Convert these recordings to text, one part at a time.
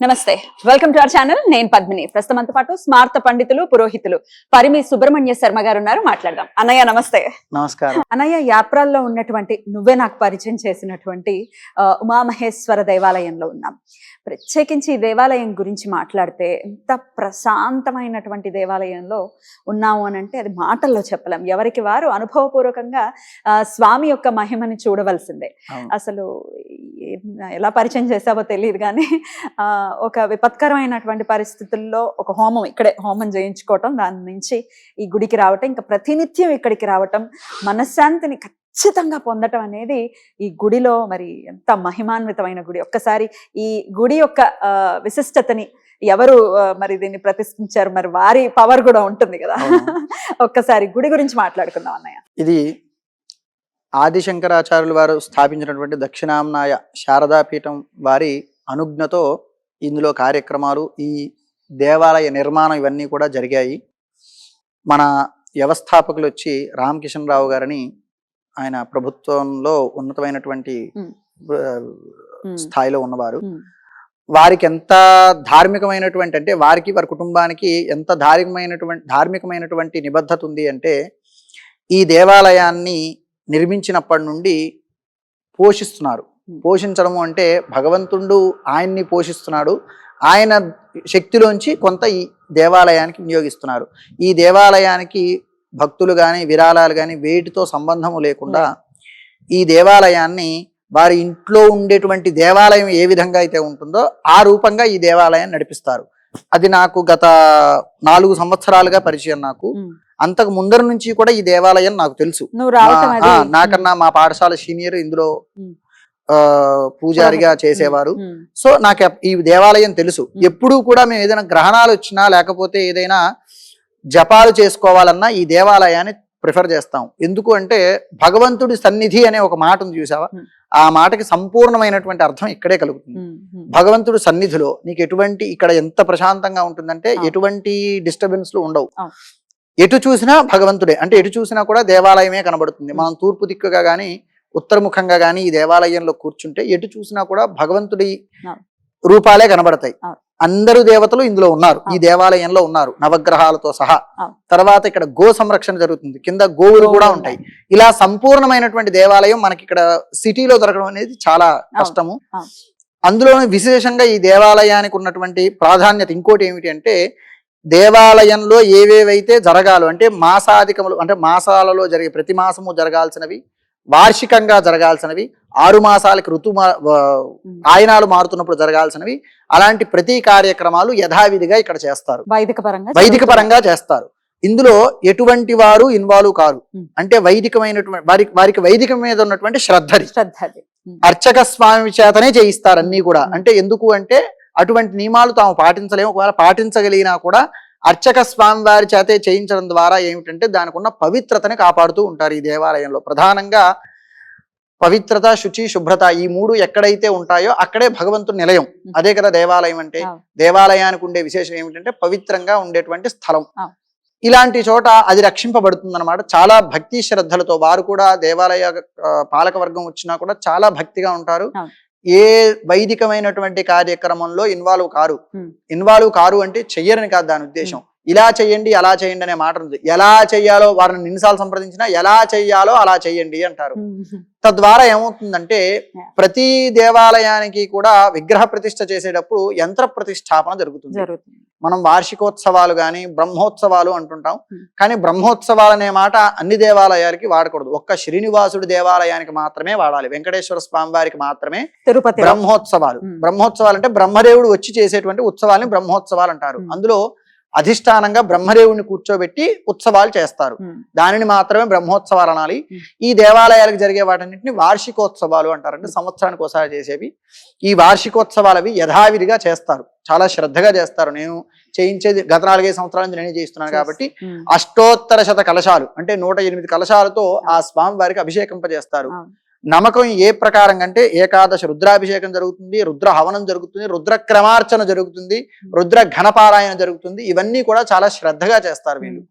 నమస్తే. Welcome to our channel నేను పద్మిని. ప్రస్తుతం అంతో పాటు స్మార్త పండితులు పురోహితులు పరిమి సుబ్రహ్మణ్య శర్మ గారు ఉన్నారు. మాట్లాడదాం. అన్నయ్య నమస్తే. నమస్కారం. అన్నయ్య యాప్రాల్లో ఉన్నటువంటి నువ్వే నాకు పరిచయం చేసినటువంటి ఉమామహేశ్వర దేవాలయంలో ఉన్నాం. ప్రత్యేకించి ఈ దేవాలయం గురించి మాట్లాడితే ఎంత ప్రశాంతమైనటువంటి దేవాలయంలో ఉన్నాము అని అంటే అది మాటల్లో చెప్పలేం. ఎవరికి వారు అనుభవపూర్వకంగా ఆ, స్వామి యొక్క మహిమని చూడవలసిందే. అసలు ఎలా పరిచయం చేసావో తెలియదు కానీ ఆ, ఒక విపత్కరమైనటువంటి పరిస్థితుల్లో ఒక హోమం ఇక్కడే హోమం చేయించుకోవటం దాని నుంచి ఈ గుడికి రావటం ఇంకా ప్రతినిత్యం ఇక్కడికి రావటం మనశ్శాంతిని ఖచ్చితంగా పొందటం అనేది ఈ గుడిలో మరి ఎంత మహిమాన్వితమైన గుడి. ఒక్కసారి ఈ గుడి యొక్క విశిష్టతని ఎవరు మరి దీన్ని ప్రతిష్ఠించారు? మరి వారి పవర్ కూడా ఉంటుంది కదా. ఒక్కసారి గుడి గురించి మాట్లాడుకుందాం అన్నయ్య. ఇది ఆదిశంకరాచార్యులు వారు స్థాపించినటువంటి దక్షిణాంనాయ శారదాపీఠం వారి అనుజ్ఞతో ఇందులో కార్యక్రమాలు ఈ దేవాలయ నిర్మాణం ఇవన్నీ కూడా జరిగాయి. మన వ్యవస్థాపకులు వచ్చి రామకిషన్ రావు గారిని ఆయన ప్రభుత్వంలో ఉన్నతమైనటువంటి స్థాయిలో ఉన్నవారు. వారికి ఎంత ధార్మికమైనటువంటి అంటే వారికి వారి కుటుంబానికి ఎంత ధార్మికమైనటువంటి ధార్మికమైనటువంటి నిబద్ధత ఉంది అంటే ఈ దేవాలయాన్ని నిర్మించినప్పటి నుండి పోషిస్తున్నారు. పోషించడము అంటే భగవంతుడు ఆయన్ని పోషిస్తున్నాడు. ఆయన శక్తిలోంచి కొంత ఈ దేవాలయానికి వినియోగిస్తున్నారు. ఈ దేవాలయానికి భక్తులు కానీ విరాళాలు కానీ వేటితో సంబంధము లేకుండా ఈ దేవాలయాన్ని వారి ఇంట్లో ఉండేటువంటి దేవాలయం ఏ విధంగా అయితే ఉంటుందో ఆ రూపంగా ఈ దేవాలయాన్ని నడిపిస్తారు. అది నాకు గత నాలుగు సంవత్సరాలుగా పరిచయం నాకు. అంతకు ముందర నుంచి కూడా ఈ దేవాలయం నాకు తెలుసు. నాకన్నా మా పాఠశాల సీనియర్ ఇందులో పూజారిగా చేసేవారు సో నాకు ఈ దేవాలయం తెలుసు. ఎప్పుడూ కూడా మేము ఏదైనా గ్రహణాలు వచ్చినా లేకపోతే ఏదైనా జపాలు చేసుకోవాలన్నా ఈ దేవాలయాన్ని ప్రిఫర్ చేస్తాం ఎందుకు అంటే భగవంతుడి సన్నిధి అనే ఒక మాట ఉంది చూసావా. ఆ మాటకి సంపూర్ణమైనటువంటి అర్థం ఇక్కడే కలుగుతుంది. భగవంతుడు సన్నిధిలో నీకు ఎటువంటి ఇక్కడ ఎంత ప్రశాంతంగా ఉంటుందంటే. ఎటువంటి డిస్టర్బెన్స్లు ఉండవు. ఎటు చూసినా భగవంతుడే అంటే ఎటు చూసినా కూడా దేవాలయమే కనబడుతుంది మనం తూర్పు దిక్కుగా గాని ఉత్తరముఖంగా గాని ఈ దేవాలయంలో కూర్చుంటే ఎటు చూసినా కూడా భగవంతుడి. రూపాలే కనబడతాయి. అందరు దేవతలు ఇందులో ఉన్నారు ఈ. దేవాలయంలో ఉన్నారు నవగ్రహాలతో సహా. తర్వాత ఇక్కడ గో సంరక్షణ జరుగుతుంది కింద గోవులు కూడా ఉంటాయి ఇలా సంపూర్ణమైనటువంటి దేవాలయం మనకి ఇక్కడ సిటీలో దొరకడం అనేది చాలా కష్టము. అందులోనే విశేషంగా ఈ దేవాలయానికి ఉన్నటువంటి ప్రాధాన్యత ఇంకోటి ఏమిటి అంటే దేవాలయంలో ఏవేవైతే జరగాలో అంటే మాసాధికములు అంటే మాసాలలో జరిగే ప్రతి మాసము జరగాల్సినవి వార్షికంగా జరగాల్సినవి ఆరు మాసాలకి ఋతు. ఆయనాలు మారుతున్నప్పుడు జరగాల్సినవి అలాంటి ప్రతి కార్యక్రమాలు యథావిధిగా ఇక్కడ చేస్తారు వైదిక పరంగా వైదిక. పరంగా చేస్తారు ఇందులో ఎటువంటి వారు ఇన్వాల్వ్ కారు. అంటే వైదికమైనటువంటి వారికి వారికి వైదికం మీద ఉన్నటువంటి శ్రద్ధది శ్రద్ధ అది. ఉమ్, అర్చక స్వామి చేతనే చేయిస్తారు అన్ని కూడా. అంటే ఎందుకు అంటే అటువంటి నియమాలు తాము పాటించలేము ఒకవేళ పాటించగలిగినా కూడా అర్చక స్వామి వారి చేతే చేయించడం ద్వారా ఏమిటంటే దానికి ఉన్న పవిత్రతని కాపాడుతూ ఉంటారు ఈ దేవాలయంలో ప్రధానంగా పవిత్రత శుచి శుభ్రత ఈ మూడు ఎక్కడైతే ఉంటాయో అక్కడే భగవంతుడి నిలయం. అదే కదా దేవాలయం అంటే. దేవాలయానికి ఉండే విశేషం ఏమిటంటే పవిత్రంగా ఉండేటువంటి స్థలం. ఇలాంటి చోట అది రక్షింపబడుతుంది అనమాట చాలా భక్తి శ్రద్ధలతో వారు కూడా దేవాలయ పాలక వర్గం వచ్చినా కూడా చాలా భక్తిగా ఉంటారు. ఏ వైదికమైనటువంటి కార్యక్రమంలో ఇన్వాల్వ్ కారు. ఇన్వాల్వ్ కారు అంటే చెయ్యరని కాదు దాని ఉద్దేశం. ఇలా చేయండి అలా చేయండి అనే మాట ఉంది ఎలా చెయ్యాలో వారిని ఎన్నిసార్లు సంప్రదించినా ఎలా చెయ్యాలో అలా చెయ్యండి అంటారు. తద్వారా ఏమవుతుందంటే. ప్రతి దేవాలయానికి కూడా విగ్రహ ప్రతిష్ఠ చేసేటప్పుడు యంత్ర ప్రతిష్టాపన జరుగుతుంది. మనం వార్షికోత్సవాలు కానీ బ్రహ్మోత్సవాలు అంటుంటాం Hmm. కానీ బ్రహ్మోత్సవాలు అనే మాట అన్ని దేవాలయాలకి వాడకూడదు ఒక్క శ్రీనివాసుడి దేవాలయానికి మాత్రమే వాడాలి వెంకటేశ్వర స్వామి వారికి మాత్రమే తిరుపతి బ్రహ్మోత్సవాలు Hmm. బ్రహ్మోత్సవాలు అంటే బ్రహ్మదేవుడు వచ్చి చేసేటువంటి ఉత్సవాల్ని బ్రహ్మోత్సవాలు అంటారు Hmm. అందులో అధిష్టానంగా బ్రహ్మదేవుడిని కూర్చోబెట్టి ఉత్సవాలు చేస్తారు. దానిని మాత్రమే బ్రహ్మోత్సవాలు అనాలి. ఈ దేవాలయాలకు జరిగే వాటన్నిటిని వార్షికోత్సవాలు అంటారు అంటే సంవత్సరానికి ఒకసారి చేసేవి. ఈ వార్షికోత్సవాలు అవి యథావిధిగా చేస్తారు. చాలా శ్రద్ధగా చేస్తారు. నేను చేయించేది గత నాలుగైదు సంవత్సరాల నుంచి నేనే చేయిస్తున్నాను కాబట్టి అష్టోత్తర శత కలశాలు అంటే నూట ఎనిమిది కలశాలతో ఆ. స్వామి వారికి అభిషేకింపజేస్తారు నమ్మకం ఏ ప్రకారం అంటే ఏకాదశి రుద్రాభిషేకం జరుగుతుంది రుద్ర హవనం జరుగుతుంది రుద్ర క్రమార్చన జరుగుతుంది రుద్ర ఘనపారాయణ జరుగుతుంది. ఇవన్నీ కూడా చాలా శ్రద్ధగా చేస్తారు వీళ్ళు.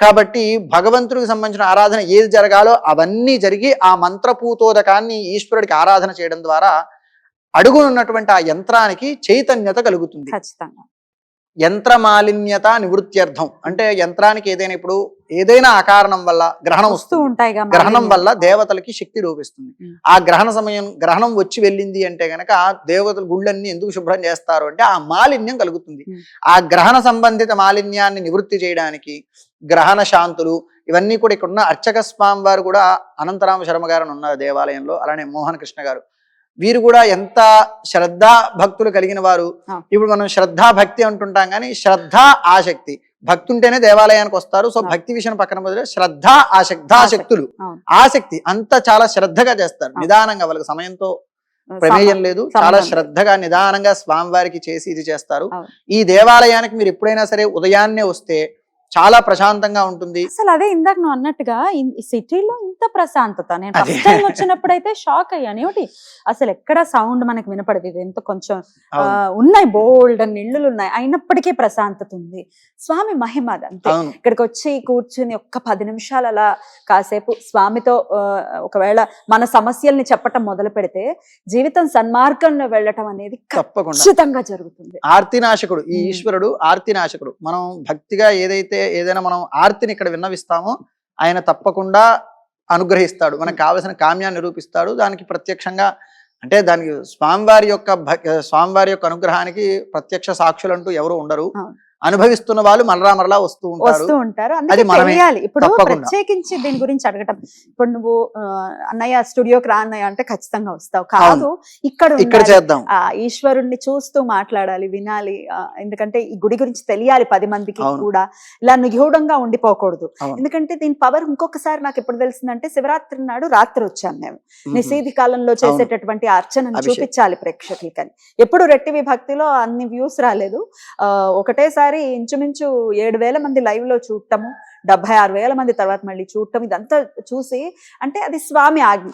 కాబట్టి భగవంతుడికి సంబంధించిన ఆరాధన ఏది జరగాలో అవన్నీ జరిగి ఆ మంత్రపూతోదకాన్ని ఈశ్వరుడికి ఆరాధన చేయడం ద్వారా అడుగునున్నటువంటి ఆ యంత్రానికి చైతన్యత కలుగుతుంది. ఖచ్చితంగా. యంత్ర మాలిన్యత నివృత్త్యర్థం అంటే యంత్రానికి ఏదైనా ఇప్పుడు ఏదైనా అకారణం వల్ల గ్రహణం వస్తూ ఉంటాయిగా గ్రహణం. వల్ల దేవతలకి శక్తి రూపిస్తుంది. ఆ గ్రహణ సమయం గ్రహణం వచ్చి వెళ్ళింది అంటే గనక దేవతలు గుళ్ళన్నీ ఎందుకు శుభ్రం చేస్తారు అంటే ఆ మాలిన్యం కలుగుతుంది. ఆ గ్రహణ సంబంధిత మాలిన్యాన్ని నివృత్తి చేయడానికి గ్రహణ శాంతులు ఇవన్నీ కూడా ఇక్కడ ఉన్న అర్చక స్వామి వారు కూడా అనంతరామ శర్మ గారు ఉన్నారు దేవాలయంలో అలానే మోహన్ కృష్ణ గారు వీరు కూడా ఎంత శ్రద్ధా భక్తులు కలిగిన వారు. ఇప్పుడు మనం శ్రద్ధా భక్తి అంటుంటాం కానీ శ్రద్ధ ఆసక్తి భక్తి ఉంటేనే దేవాలయానికి వస్తారు సో. భక్తి విషయం పక్కన బదులు శ్రద్ధ ఆసక్తి ఆసక్తులు. ఆసక్తి అంత చాలా శ్రద్ధగా చేస్తారు. నిదానంగా వాళ్ళకి సమయంతో ప్రమేయం లేదు చాలా. శ్రద్ధగా నిదానంగా స్వామివారికి చేసి ఇది చేస్తారు. ఈ దేవాలయానికి మీరు ఎప్పుడైనా సరే ఉదయాన్నే వస్తే చాలా ప్రశాంతంగా ఉంటుంది. అసలు అదే ఇందాక నువ్వు అన్నట్టుగా సిటీలో ఇంత ప్రశాంతత. నేను. ఫస్ట్ టైం వచ్చినప్పుడైతే షాక్ అయ్యాను. ఏమిటి? అసలు ఎక్కడ సౌండ్ మనకి వినపడదు. ఇది ఎంత కొంచెం. ఉన్నాయి బోల్డ్ అని ఉన్నాయి. అయినప్పటికీ ప్రశాంతత ఉంది. స్వామి మహిమ అది అంతే. అవును. ఇక్కడికి వచ్చి కూర్చుని ఒక్క పది నిమిషాలు అలా కాసేపు స్వామితో ఒకవేళ మన సమస్యల్ని చెప్పటం మొదలు పెడితే జీవితం సన్మార్గంలో వెళ్ళటం అనేది తప్పకుండా. ఖచ్చితంగా జరుగుతుంది. ఆర్తినాశకుడు ఈ. ఈశ్వరుడు ఆర్తినాశకుడు. మనం భక్తిగా ఏదైతే ఏదైనా మనం ఆర్తిని ఇక్కడ విన్నవిస్తామో ఆయన తప్పకుండా అనుగ్రహిస్తాడు. మనకు కావలసిన కామ్యాన్ని నిరూపిస్తాడు. దానికి ప్రత్యక్షంగా అంటే దానికి స్వామివారి యొక్క భక్- స్వామివారి యొక్క అనుగ్రహానికి ప్రత్యక్ష సాక్షులు అంటూ ఎవరు ఉండరు. అనుభవిస్తున్న వాళ్ళు మరలా మరలా వస్తూ ఉంటారు వస్తూ ఉంటారు అది. తెలియాలి ఇప్పుడు. ప్రత్యేకించి దీని గురించి అడగటం ఇప్పుడు నువ్వు అన్నయ్య స్టూడియోకి రా అన్నయ్య అంటే ఖచ్చితంగా వస్తావు కాదు ఇక్కడ ఇక్కడ. చేద్దాం ఆ ఈశ్వరుణ్ణి చూస్తూ మాట్లాడాలి వినాలి ఎందుకంటే ఈ గుడి గురించి తెలియాలి పది మందికి. కూడా ఇలా నిగూఢంగా ఉండిపోకూడదు. ఎందుకంటే దీని పవర్ ఇంకొకసారి నాకు ఎప్పుడు తెలిసిందంటే శివరాత్రి నాడు రాత్రి వచ్చాను నేను మ్మ్. నిషేధి కాలంలో చేసేటటువంటి అర్చనను. చూపించాలి ప్రేక్షకులకని ఎప్పుడు రెట్టివి భక్తిలో అన్ని వ్యూస్ రాలేదు ఆ, ఒకటేసారి ఇంచుమించు ఏడు వేల మంది లైవ్లో చూడటము డెబ్బై ఆరు వేల మంది తర్వాత మళ్ళీ చూడటం ఇదంతా చూసి అంటే అది స్వామి ఆజ్ఞ.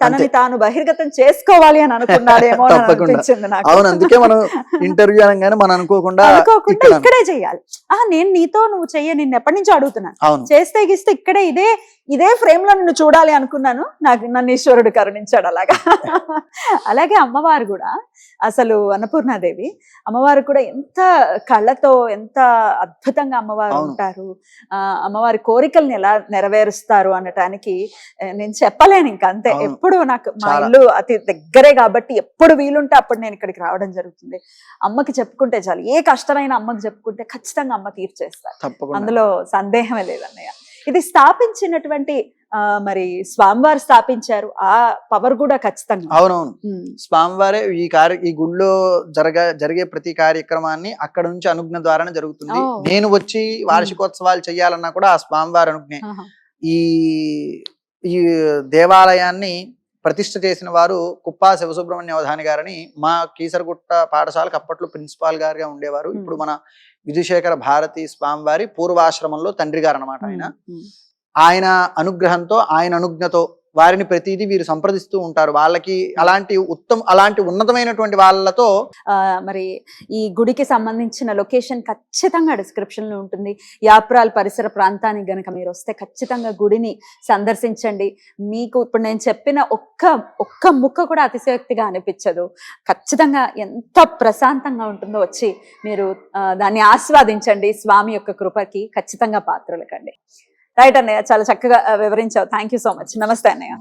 తనని తాను బహిర్గతం చేసుకోవాలి అని అనుకున్నాడేమో. అనిపించింది నాకు. అవును అందుకే మనం ఇంటర్వ్యూ అనగానే మనం అనుకోకుండా అనుకోకుండా ఇక్కడ చెయ్యాలి ఆ నేను నీతో నువ్వు చెయ్య నిన్ను ఎప్పటి నుంచో అడుగుతున్నాను. చేస్తే గిస్తే ఇక్కడే ఇదే ఇదే ఫ్రేమ్లో నిన్ను చూడాలి అనుకున్నాను. నాకు నన్ను ఈశ్వరుడు కరుణించాడు అలాగా. అలాగే అమ్మవారు కూడా అసలు అన్నపూర్ణాదేవి. అమ్మవారు కూడా ఎంత కళ్ళతో ఎంత అద్భుతంగా అమ్మవారు. ఉంటారు. ఆ అమ్మవారి కోరికల్ని ఎలా నెరవేరుస్తారు అనటానికి నేను చెప్పలేను ఇంకా అంతే. ఎప్పుడు నాకు మా. ఇల్లు అతి దగ్గరే కాబట్టి ఎప్పుడు వీలుంటే అప్పుడు నేను ఇక్కడికి రావడం జరుగుతుంది. అమ్మకి చెప్పుకుంటే చాలు. ఏ కష్టమైన అమ్మకి చెప్పుకుంటే ఖచ్చితంగా అమ్మ తీర్చేస్తారు. అందులో సందేహమే లేదన్నయ్య. ఇది స్థాపించినటువంటి మరి స్వామివారు స్థాపించారు ఆ పవర్ కూడా ఖచ్చితంగా. అవునవును. స్వామివారే ఈ కార్య ఈ గుళ్ళో జరగ జరిగే ప్రతి కార్యక్రమాన్ని అక్కడ నుంచి అనుజ్ఞ ద్వారానే జరుగుతుంది. నేను వచ్చి వార్షికోత్సవాలు చేయాలన్నా కూడా ఆ స్వామివారి అనుజ్ఞే. ఈ ఈ దేవాలయాన్ని ప్రతిష్ఠ చేసిన వారు కుప్పా శివసుబ్రహ్మణ్య అవధాని గారని మా కీసరగుట్ట పాఠశాలకు అప్పట్లో ప్రిన్సిపాల్ గారుగా ఉండేవారు. ఇప్పుడు మన విధుశేఖర భారతి స్వామివారి పూర్వాశ్రమంలో తండ్రి గారు అనమాట ఆయన. ఆయన అనుగ్రహంతో ఆయన అనుజ్ఞతో వారిని ప్రతిదీ వీరు సంప్రదిస్తూ ఉంటారు. వాళ్ళకి అలాంటి ఉత్తమ అలాంటి ఉన్నతమైనటువంటి వాళ్ళతో మరి ఈ గుడికి సంబంధించిన లొకేషన్ ఖచ్చితంగా డిస్క్రిప్షన్లో ఉంటుంది. యాప్రాల్ పరిసర ప్రాంతానికి గనక మీరు వస్తే ఖచ్చితంగా గుడిని సందర్శించండి. మీకు ఇప్పుడు నేను చెప్పిన ఒక్క ఒక్క ముక్క కూడా అతిశయోక్తిగా అనిపించదు. ఖచ్చితంగా ఎంత ప్రశాంతంగా ఉంటుందో వచ్చి మీరు దాన్ని ఆస్వాదించండి స్వామి యొక్క కృపకి. ఖచ్చితంగా పాత్రలు కండి రైట్ అన్నయ్య చాలా చక్కగా వివరించావు. థ్యాంక్ యూ సో మచ్ నమస్తే అన్నయ్య.